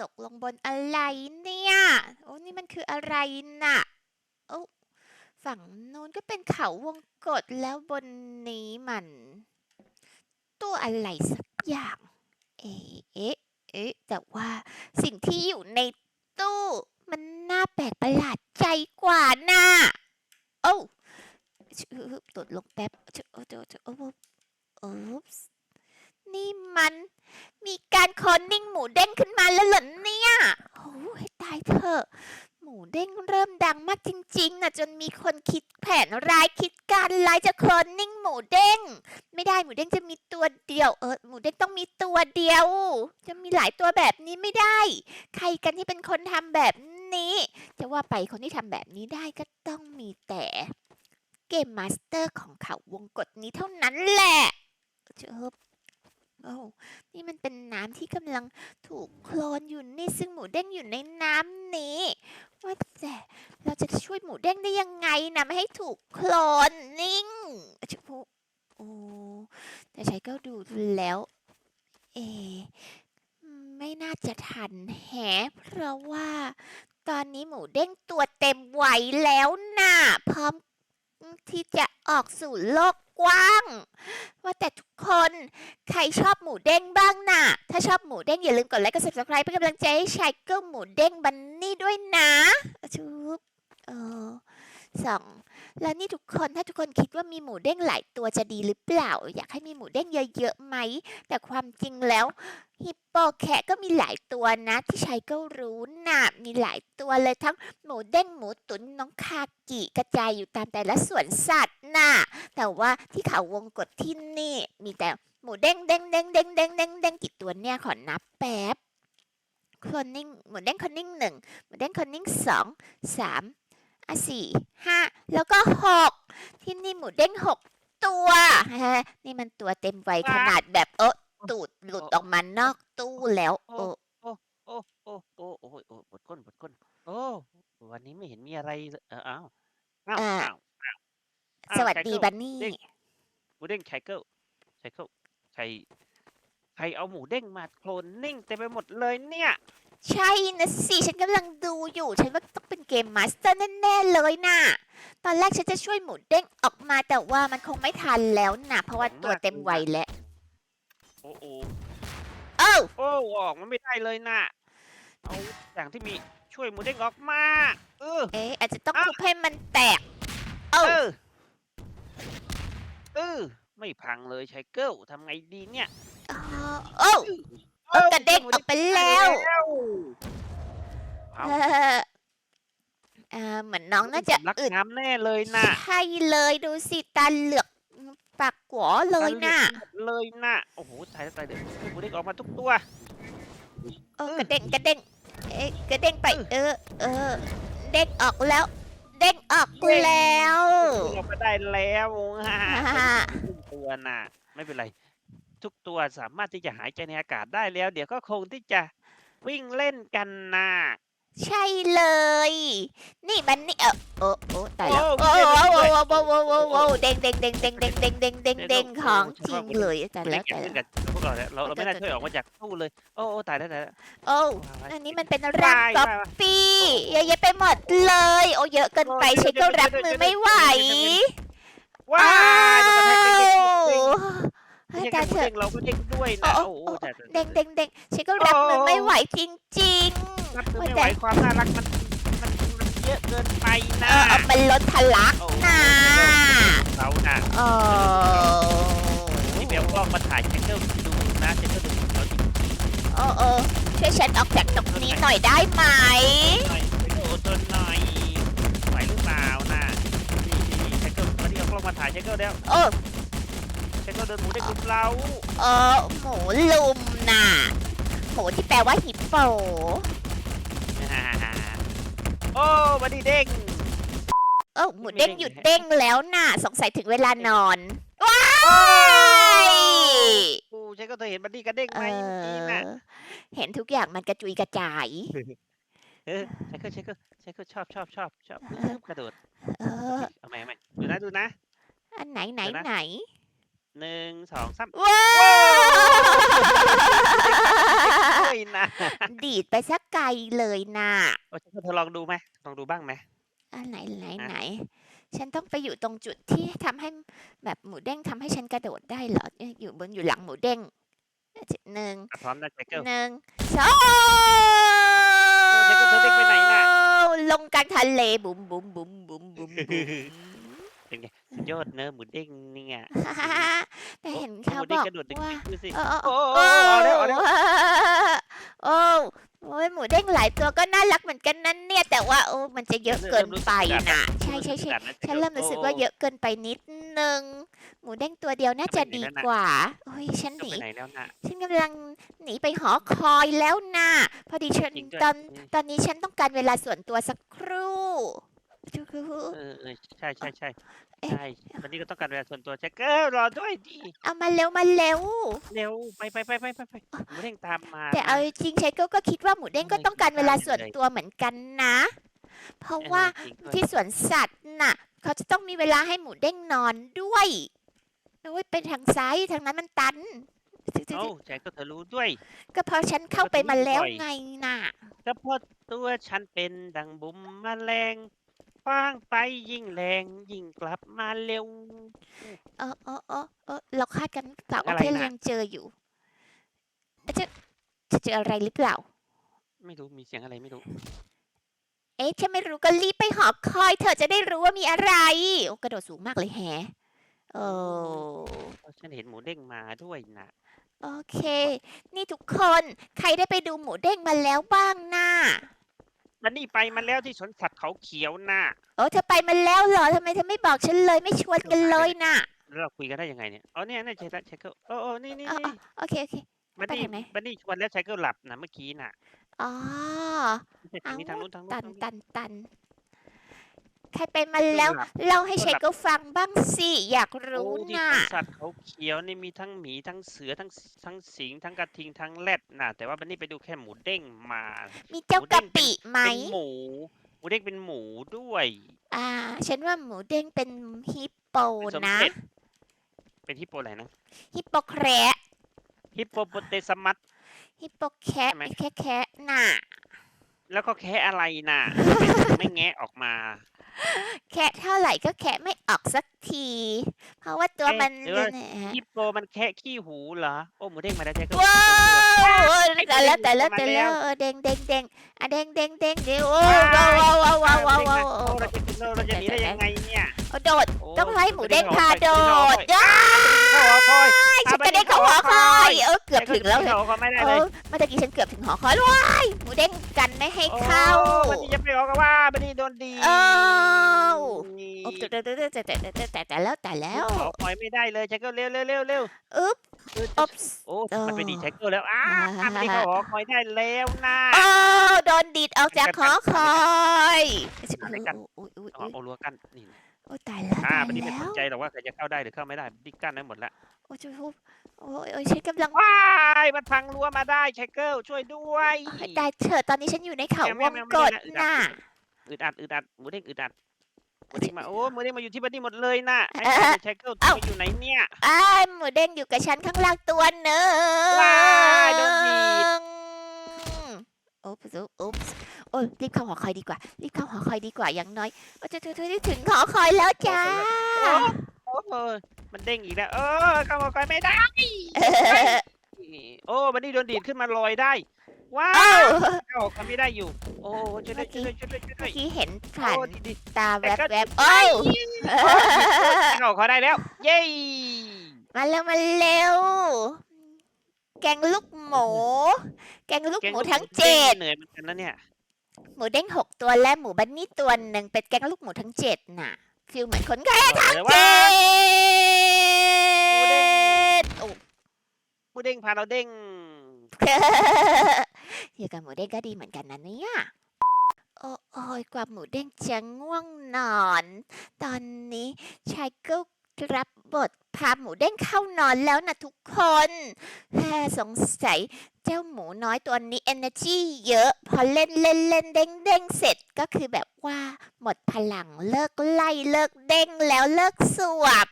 ตกลงบนอะไรเนี่ย โอ้นี่มันคืออะไรน่ะ โอ้ฝั่งโน้นก็เป็นเขาวงกตแล้วบนนี้มัน ตัวอะไรสักอย่าง เอ๊ะเอ๊ะเอ๊ะแต่ว่าสิ่งที่อยู่ในตู้ มันน่าแปลกประหลาดใจกว่าน่ะ โอ้ตดลงแป๊บโอ้โอ้โอ้โอ้ นี่มัน มีการคอนนิ่งหมูเด้งขึ้นมาแล้วเหรอเนี่ยโอ้ให้ตายเถอะ หมูเด้งเริ่มดังมากจริงๆนะจนมีคนคิดแผนร้ายคิดการร้ายจะคอนนิ่งหมูเด้ง ไม่ได้หมูเด้งจะมีตัวเดียว เออหมูเด้งต้องมีตัวเดียว จะมีหลายตัวแบบนี้ไม่ได้ ใครกันที่เป็นคนทำแบบนี้ จะว่าไปคนที่ทำแบบนี้ได้ก็ต้องมีแต่เกมมาสเตอร์ของเขาวงกฏนี้เท่านั้นแหละเจบ นี่มันเป็นน้ำที่กำลังถูกโคลนอยู่นี่ซึ่งหมูเด้งอยู่ในน้ำนี้ ว่าแต่เราจะช่วยหมูเด้งได้ยังไงนะไม่ให้ถูกโคลนนิ่งชะพูโอ้แต่ใช้ก็ดูแล้ว เอ ไม่น่าจะทันแฮะเพราะว่า ตอนนี้หมูเด้งตัวเต็มวัยแล้วน่ะพร้อม ที่จะออกสู่โลกกว้าง ว่าแต่ทุกคนใครชอบหมูเด้งบ้างน่ะ ถ้าชอบหมูเด้งอย่าลืมกดไลค์กด subscribe เป็นกำลังใจให้ชายเกิลหมูเด้งบันนี่ด้วยนะชุบเออสอง แล้วนี่ทุกคนถ้าทุกคนคิดว่ามีหมูเด้งหลายตัวจะดีหรือเปล่า อยากให้มีหมูเด้งเยอะๆไหม แต่ความจริงแล้วฮิปโปแคะก็มีหลายตัวนะ ที่ชัยก็รู้นะมีหลายตัวเลยทั้งหมูเด้งหมูตุ๋นน้องคากิกระจายอยู่ตามแต่ละสวนสัตว์นะแต่ว่าที่เขาวงกฏที่นี่ มีแต่หมูเด้งเด้งเด้งเด้งเด้งเด้งเด้งกี่ตัวเนี่ยขอนับแป๊บคอนนิ่งหมูเด้งคอนนิ่งหนึ่งหมูเด้งคอนนิ่งสองสาม สี่ห้าแล้วก็หกที่นี่หมูเด้งหกตัวฮะนี่มันตัวเต็มวัยขนาดแบบเออตูดหลุดออกมานอกตู้แล้วโอ้โอ้โอ้โอ้โอ้โอ้ยโอ้ปวดก้นปวดก้นโอ้วันนี้ไม่เห็นมีอะไรเลยเอออ้าวอ้าวอ้าวอ้าวอ้าวสวัสดีไชเกิลบันนี่เด้งหมูเด้งไชเกิลไชเกิลใครใครเอาหมูเด้งมาโคลนนิ่งเต็มไปหมดเลยเนี่ย ใช่นะสิ ฉันกำลังดูอยู่ ฉันว่าต้องเป็น เกมมาสเตอร์แน่ๆเลยน่ะตอนแรกฉันจะช่วยหมูเด้งออกมาแต่ว่ามันคงไม่ทันแล้วนะเพราะว่าตัวเต็มวัยแล้วโอ้โอ้เอ้าโอ้ออกมันไม่ได้เลยน่ะเอาอย่างที่มีช่วยหมูเด้งออกมาเออเอ๊ะอาจจะต้องอ้าวทุบให้มันแตก เอ้าเออเออไม่พังเลยไชเกิลทำไงดีเนี่ยอ๋อโอ้าเออกระเด้งออกไปแล้ว เอาเออ เอ่อเหมือนน้องน่าจะรักอึดน้ำแน่เลยน่ะใช่เลยดูสิตาเหลือกปากกัวเลยน่ะ เลยน่ะโอ้โหตายแล้วตายเลยหมูเด้งออกมาทุกตัว เออกระเด้งกระเด้งเอ๊ะกระเด้งไป เออ เออ เด้งออกแล้ว เด้งออกแล้วออกมาได้แล้วฮ่าฮ่าตัวน่ะ ไม่เป็นไร ทุกตัวสามารถที่จะหายใจในอากาศได้แล้ว เดี๋ยวก็คงที่จะวิ่งเล่นกันน่ะ ใช่เลย นี่มันนี่เออโอ้โอ้ตายแล้วโอ้โอ้ไม่โอ้ใช่โอ้โอ้โอ้โอ้โอ้เด้งเด้งเด้งเด้งเด้งเด้งเด้งเด้งเด้งของจริงเลยตายไม่แล้ได้วเก็บตายเล่นแล้วกับพวกเราเนี่ยเราเราไม่ได้ช่วยออกมาจากตู้เลย โอ้โอ้ตายแล้วตายแล้วโอ้ว้ายอันนี้มันเป็นร่างก๊อปว้ายปี้เยอะแยะไปหมดเลย โอ้เยอะเกินไปโอ้ยใช้ก็เดี๋ยวรับเดี๋ยวมือเดี๋ยวไม่ไหวว้ายโดนกระแทกเด้ง เฮ้ย เด้ง ตายเด้งเถอะ เด้งเราก็เด้งด้วยนะโอ้โอ้โอ้โหแต่แต่เด้งเด้งเด้งฉันก็รับมือไม่ไหวจริงรับมือไม่ไหวความน่ารักมันมันมันเยอะเกินไปๆนะเออเอามันล้นทะลักโอ้นะเราน่ะโอ้นี่เบลกล้องมาถ่ายแจ็คเกิลดูนะแจ็คเกิลดูเราจริงโอ้โอ้ช่วยฉันออกจากตรงนี้หน่อยได้ไหมหน่อยแจ็คเกิลอดทนหน่อยไหวหรือเปล่านะนี่นี่แจ็คเกิลมาที่เอากล้องมาถ่ายแจ็คเกิลแล้ว โอ้ แจ็คเกิลเดินหมูได้กลุ่มเราเออหมูลุมน่ะหมูที่แปลว่าฮิปโปโอ้บัดดี้เด้งเออหมูเด้งไม่เด้งหยุดเลยเด้งแล้วน่ะ สงสัยถึงเวลานอน ว้ายกูแจ็คเกิลเธอเห็นบัดดี้กระเด้งเอไหมเมื่อกี้น่ะอเห็นทุกอย่างมันกระจุยกระจายเออแจ็คเกิลแจ็คเกิลแจ็คเกิลชอบชอบชอบชอบเออกระโดดเออเอาใหม่เอาใหม่ดูนะดูนะ อันไหนไหนเดี๋ยวนะไหน หนึ่งสองสามว้าวเฮ้ยนะดีดไปสักไกลเลยน่ะ โอ้เธอลองดูไหมลองดูบ้างไหม อะไหนไหนฮะไหน ฉันต้องไปอยู่ตรงจุดที่ทำให้แบบหมูเด้งทำให้ฉันกระโดดได้เหรอเอ๊ะอยู่บนอยู่หลังหมูเด้งหนึ่งอะพร้อมนะไชเกิล หนึ่งสองเดี๋ยวก็เธอเด้งไปไหนน่ะ ลงกลางทะเลบุ๋มบุ๋มบุ๋มบุ๋มบุ๋มบุ๋ม เป็นไงสุดยอดเนอะหมูเด้งเนี่ยแต่เห็นโอ้เขาหมูบเด้งอกกระโดดดึงว่า ดูสิเออเออโอ้โอ้โอ้เอาแล้วเอาแล้ว โอ้โอ้ยหมูเด้งหลายตัวก็น่ารักเหมือนกันนั่นเนี่ย แต่ว่าโอ้มันจะเยอะเกินไปน่ะใช่ใช่ใช่ฉันเริ่มรู้สึกว่าเยอะเกินไปนิดนึง หมูเด้งตัวเดียวน่าจะดีกว่า โอ้ยฉันหจะนีไปไหนแล้วน่ะฉันกำลังหนีไปหอคอยแล้วนะพอดีฉันจริงด้วย ตอนอืมตอนนี้ฉันต้องการเวลาส่วนตัวสักครู่ เออเออใช่ใช่ใช่เอ๊ะใช่วันนี้ก็ต้องการเวลาส่วนตัวไชเกิลรอด้วยดิเอามาเร็วมาเร็ว เร็วไปไปไปไปไปไปหมูเด้งตามมาแต่เอาจริงๆชายก็ก็คิดว่าหมูเด้งก็ไม่ต้องการเวลาได้เลยส่วนตัวเหมือนกันนะ เพราะเออว่าจริงด้วยที่สวนสัตว์น่ะ เขาจะต้องมีเวลาให้หมูเด้งนอนด้วยโอ้ยเป็นทางซ้ายทางนั้นมันตันเอ้าไชเกิลเธอรู้ด้วย ก็เพราะฉันเข้าไปมาแล้วไงน่ะ ก็เพราะตัวฉันเป็นดังบุมแมลง คว้างไปยิ่งแรงยิ่งกลับมาเร็ว เออเออเออเออเราคาดกันหรือเปล่าอะไรโอเคน่ะเรายังเจออยู่เอ๊ะจะจะเจออะไรหรือเปล่า ไม่รู้มีเสียงอะไรไม่รู้เอ๊ะถ้าไม่รู้ก็รีบไปหอคอย เธอจะได้รู้ว่ามีอะไรโอ้กระโดดสูงมากเลยแฮะโอ้เพราะฉันเห็นหมูเด้งมาด้วยนะโอเค นี่ทุกคน ใครได้ไปดูหมูเด้งมาแล้วบ้างน่ะ แล้วนี่ไปมาแล้วที่สวนสัตว์เขาเขียวน่ะโอ้เธอไปมาแล้วเหรอทำไมเธอไม่บอกฉันเลยไม่ชวนกันเลยน่ะแล้วเราคุยกันได้ยังไงเนี่ยอ๋อเนี่ยนี่ใช่แล้วไชเกิลโอ้โอ้นี่นี่อ๋อนี่โอเคโอเค บันไปนี่ทางไหน บันนี่ชวนแล้วไชเกิลหลับนะเมื่อกี้น่ะอ๋อ ไม่ใช่ทางนี้ทางนู้นทางนู้นตันทางนี้ ตันตัน ใครไปมาแล้วหลับเล่าให้ก็ชัยหลับก็ฟังบ้างสิ อยากโอ้รู้ที่น่ะสวนสัตว์เขาเขียวนี่มีทั้งหมีทั้งเสือทั้งทั้งสิงห์ทั้งกระทิงทั้งแรดน่ะแต่ว่าบันนี่ไปดูแค่หมูเด้งมา มีเจ้ากะปิไหมเป็นหมูหมูเด้งเป็นหมูด้วย อ่า ฉันว่าหมูเด้งเป็นฮิปโปเป็นสมนะเด็จเป็นฮิปโปอะไรนะ ฮิปโปแคระฮิปโปโปเตสมัสฮิปโปแคะใช่ไหมแคะแคะน่ะแล้วก็แค่อะไรน่ะ ไม่แงะออกมา แคะเท่าไหร่ก็แคะไม่ออกสักที เพราะว่าตัวเอ๊ะมันหรือว่า เนี่ยฮิปโปมันแค่ขี้หูเหรอ โอ้หมูเด้งมาแล้วแจ็คก็ ว้าวแต่ละไอ้แต่ละหมูแต่เด้ละงมาแล้วเออเด้งเด้งเด้งอะเด้งเด้งเด้งเดี๋ยวโอ้ว้าวว้าวว้าวว้าวว้าวว้าวโอ้เราจะเราจะหนีได้ยังไงเนี่ยโอ้โดดโต้องให้หมูเด้งจะพาไปโดดเข้าย้าหอคอยฉันกระเด็นเข้าหอคอ ยเออเกือบถึงแล้วแจ็คก็จะไปหอคอยไม่ได้เอเลยอเมื่อตะกี้ฉันเกือบถึงหอคอยว้ายหมูเด้งกันไม่ให้เข้าโอ้วันนี้จะไปหอก็ว่าวันนี้โดนดีเอ้านี่โอ้แต่แต่แต่แต่แต่แต่แต่แต่แล้วแต่แล้วหอคอยไม่ได้เลยแจ็คก็เร็วเร็วเร็วเร็วอึ๊บเอออ๊บ โอ้เออมันไปดีแจ็คก็แล้วอ้ามันไม่เข้าหอคอยได้แล้วนะ โอ้โดนดีดออกจากหอคอยอะไรกันอุ้ยอุ้ยอ๋ออุ้ยโอรัวกันนี่ โอ้ตายแล้วอ่าตายวันนี้ไม่แล้สนวใจหรอกว่าใครจะเข้าได้หรือเข้าไม่ได้ดิกั้นไว้หมดแล้วโอ้ยจุ๊บโอ้ยโอ้ยฉันกำลังว้ายมันพังรั้วมาได้ไชเกิลช่วยด้วยตายเถอะตอนนี้ฉันอยู่ในเขาแมววงแมวกไม่ดได้นะน่ะอึดอัดอึดอัดหมูเด้งอึดอัดหมูเด้งมาโอ้หมูเด้งมาอยู่ที่บันนี่หมดเลยนะไอ้เอ่อไชเกิลเอ้ามาอยู่ไหนเนี่ยอ้ายหมูเด้งอยู่กับฉันข้างล่างตัวหนึ่งว้ายโดนดีดโอ๊บโอ๊ บโอ๊บโอ้ยรีบเข้าหอคอยดีกว่า รีบเข้าหอคอยดีกว่าอย่างน้อยโอ้จะถึงถึงหอคอยแล้วจ้าโอ้โหมันเด้งอีกแล้วเออเข้ามาไปไม่ได้ โอ้บันนี่โดนดีดขึ้นมาลอยได้ ว้าเอ้าวเข้าเขาไม่ได้อยู่ โอ้ช่วยด้วยช่วยด้วยช่วยด้วยช่วยด้เมื่วอยกี้เห็นผ่านโอ้ดีดีตาแวแต่ก็บๆโอ้วเข้าเขาได้แล้ว เย้มาแล้วมาเร็วแกงลูกหมู แกงลูกหมูทั้งเจ็ดเหนื่อยเหมือนกันนะเนี่ย หมูเด้งหกตัวและหมูบันนี่ตัวหนึ่งเป็นแกงลูกหมูทั้งเจ็ดน่ะฟิลเหมือนคนไข้บอกเลยว่าเจ็ดโอ้หมูเด้งพาเราเด้งอยู่กับหมูเด้งก็ดีเหมือนกันนะเนี่ยโอ้โอยกว่าหมูเด้งจะง่วงนอน ตอนนี้ชายก็รับบท พาหมูเด้งเข้านอนแล้วนะทุกคนแฮ่สงสัยเจ้าหมูน้อยตัวนี้ energy เยอะ พอเล่นเล่นเล่นเด้งเด้งเสร็จก็คือแบบว่า หมดพลังเลิกไล่เลิกเด้งแล้วเลิกสวบ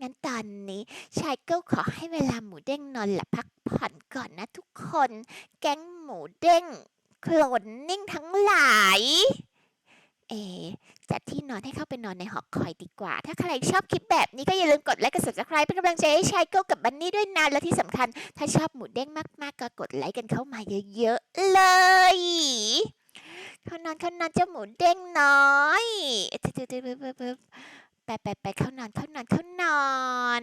งั้นตอนนี้ชายเก้าขอให้เวลาหมูเด้งนอนหลับพักผ่อนก่อนนะทุกคน แก๊งหมูเด้งโคลนนิ่งทั้งหลาย เอจัดที่นอนให้เข้าไปนอนในหอคอยดีกว่า ถ้าใครชอบคลิปแบบนี้ก็อย่าลืมกดไลค์กด subscribe เป็นกำลังใจให้ชายเก้ากับบันนี่ด้วยนะและที่สำคัญ ถ้าชอบหมูเด้งมากๆ ก็กดไลค์กันเข้ามาเยอะๆเลยเข้านอนเข้านอนเจ้าหมูเด้งน้อยไปไปไปไปเข้านอนเข้านอนเข้านอน